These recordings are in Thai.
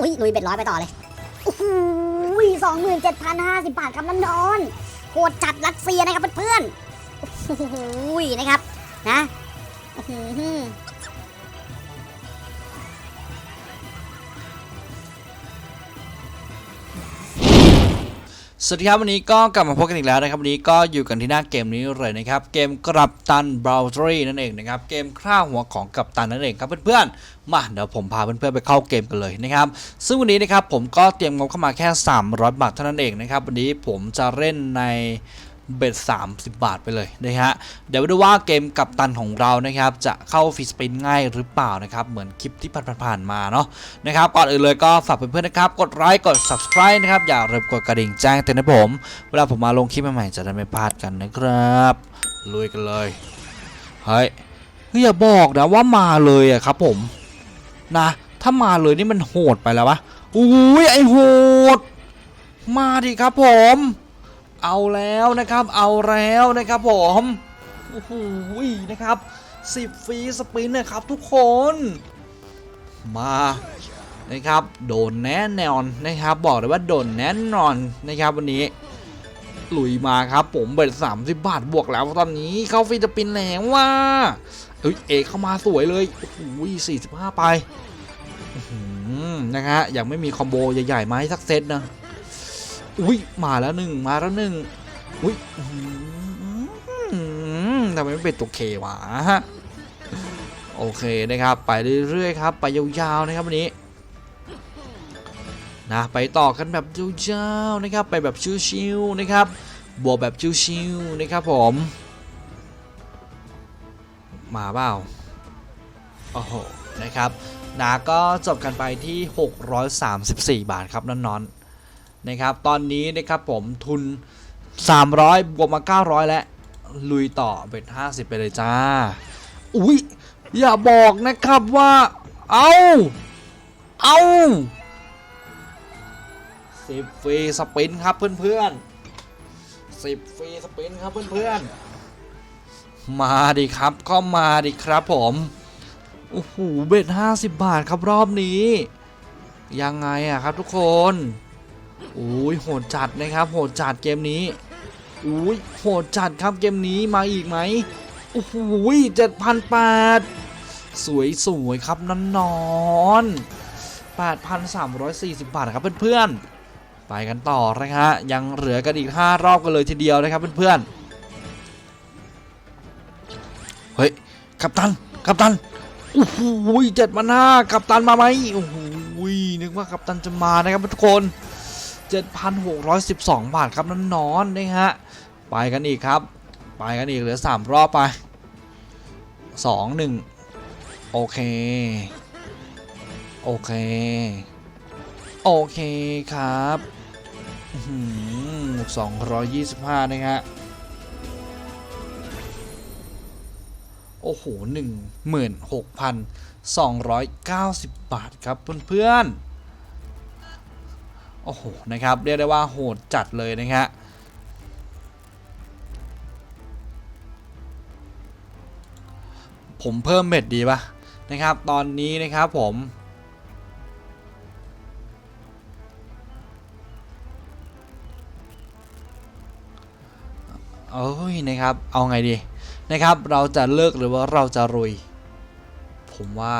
อุ้ยลุยเบ็ดร้อยไปต่อเลยอุ้ยสองหมื่นเจ็ดพันห้าสิบบาทครับน้ำนอนโหดจัดรัสเซียนะครับเพื่อนๆอุ้ยนะครับนะ สวัสดีครับวันนี้ก็กลับมาพบกันอีกแล้วนะครับวันนี้ก็อยู่กันที่หน้าเกมนี้เลยนะครับเกมกรับตันบราวเ r ีนั่นเองนะครับเกมฆ่าหัวของกับตันนั่นเองครับเพื่อนๆมาเดี๋ยวผมพาเพื่อนๆไปเข้าเกมกันเลยนะครับซึ่งวันนี้นะครับผมก็เตรียมงบเข้ามาแค่ 300 บาทเท่านั้นเองนะครับวันนี้ผมจะเล่นใน เบ็ด30 บาทไปเลยนะฮะเดี๋ยวมาดูว่าเกมกัปตันของเรานะครับจะเข้าฟรีสปินง่ายหรือเปล่านะครับเหมือนคลิปที่ผ่านๆมาเนาะนะครับก่อนอื่นเลยก็ฝากเพื่อนๆนะครับกดไลค์กด subscribe นะครับอย่าลืมกดกระดิ่งแจ้งเตือนให้ผม เวลาผมมาลงคลิปใหม่ๆจะได้ไม่พลาดกันนะครับลุยกันเลยเฮ้ยเฮ้ยอย่าบอกนะว่ามาเลยอะครับผมนะถ้ามาเลยนี่มันโหดไปแล้ววะอุ้ยไอโหด มาดิครับผม เอาแล้วนะครับ เอาแล้วนะครับผมโอ้โหนะครับ10ฟรีสปินนะครับทุกคน มานะครับ โดนแน่นอนนะครับ บอกเลยว่าโดนแน่นอนนะครับวันนี้ลุยมาครับ ผมเบิด30 บาทบวกแล้วตอนนี้เข้าฟิลิปปินส์แล้วว่าเอ้ยเอกเข้ามาสวยเลยโอ้โห45 ไปอื้อหือนะฮะยังไม่มีคอมโบใหญ่ๆมาให้สักเซตนะ อุ้ยมาแล้วหนึ่งมาแล้วหนึ่งอุ้ยทำไมไม่เป็นตัวเควะโอเคนะครับ ไปเรื่อยๆครับ ไปยาวๆนะครับวันนี้นะไปต่อกันแบบยาวๆนะครับ ไปแบบชิวๆนะครับบวกแบบชิวๆนะครับผม มาเปล่าโอ้โหนะครับนะก็จบกันไปที่ 634 บาทครับนอนๆ นะครับ ตอนนี้นะครับผมทุน 300 บวกมา 900 แล้ว ลุยต่อเบ็ด50 ไปเลยจ้า อุ้ยอย่าบอกนะครับว่า เอาเอาสิบฟรีสปินครับเพื่อนๆสิบฟรีสปินครับเพื่อนๆ มาดิครับก็มาดิครับผม โอ้โห เบ็ดห้าสิบบาทครับรอบนี้ ยังไงอะครับทุกคน โอ้ยโหดจัดนะครับ โหดจัดเกมนี้อุ้ยโหดจัดครับเกมนี้มาอีกไหมโอ้โหเจ็ดพันแปดสวยสวยๆครับนอนนอนแปดพันสามร้อยสี่สิบบาทครับเพื่อนๆ ไปกันต่อนะฮะยังเหลือกันอีก 5 รอบกันเลยทีเดียวนะครับเพื่อนๆ เฮ้ย กัปตัน กัปตัน โอ้โหเจ็ดพันห้ากัปตันมาไหมโอ้โหนึกว่ากัปตันจะมานะครับทุกคน 7,612 บาทครับนอนนอนนะฮะไปกันอีกครับ ไปกันอีกเหลือ 3 รอบไป 2 1 โอเค โอเค โอเคครับสองร้อยยี่สิบห้านะฮะโอ้โหหนึ่งหมื่นหกพันสองร้อยเก้าสิบบาทครับเพื่อนๆ โอ้โห นะครับ เรียกได้ว่าโหดจัดเลยนะฮะผมเพิ่มเม็ดดีปะนะครับ ตอนนี้นะครับผมเอ้ยนะครับ เอาไงดีนะครับ เราจะเลิกหรือว่าเราจะรุย ผมว่า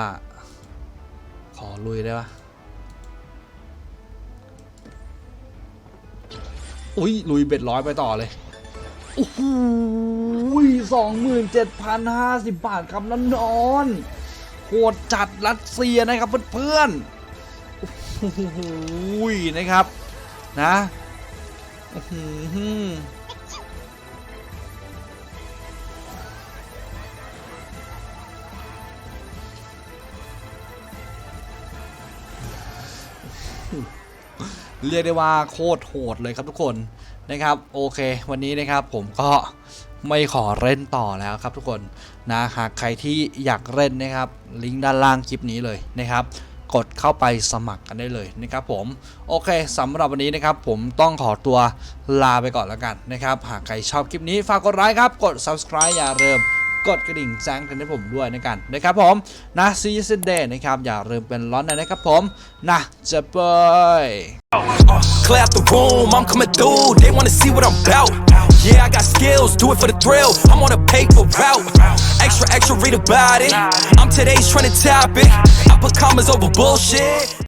ขอลุยได้ปะ อุ้ยลุยเบ็ดร้อยไปต่อเลยโอ้โหสองหมื่นเจ็ดพันห้าสิบบาทครับนั่นนอนโหดจัดรัสเซียนะครับเพื่อนๆโอ้โหนะครับนะอื้อหือ เรียกได้ว่าโคตรโหดเลยครับทุกคนนะครับโอเค วันนี้นะครับผมก็ไม่ขอเล่นต่อแล้วครับทุกคนนะหากใครที่อยากเล่นนะครับลิงก์ด้านล่างคลิปนี้เลยนะครับ กดเข้าไปสมัครกันได้เลยนะครับผมโอเคสำหรับวันนี้นะครับผมต้องขอตัวลาไปก่อนแล้วกันนะครับ หากใครชอบคลิปนี้ฝากกดไลค์ครับกด subscribe อย่าลืม กดกระดิ่งแจ้งเตือนให้ผมด้วยนะกันนะครับผมนะซีซันเดย์นะครับอย่าลืมเป็นร้อนนะครับผมนะจะไป clear out the room, I'm coming through. They wanna see what I'm about. Yeah, I got skills, do it for the thrill. I'm on a paper route. Extra, extra, read about it. I'm today's trending topic. I put commas over bullshit.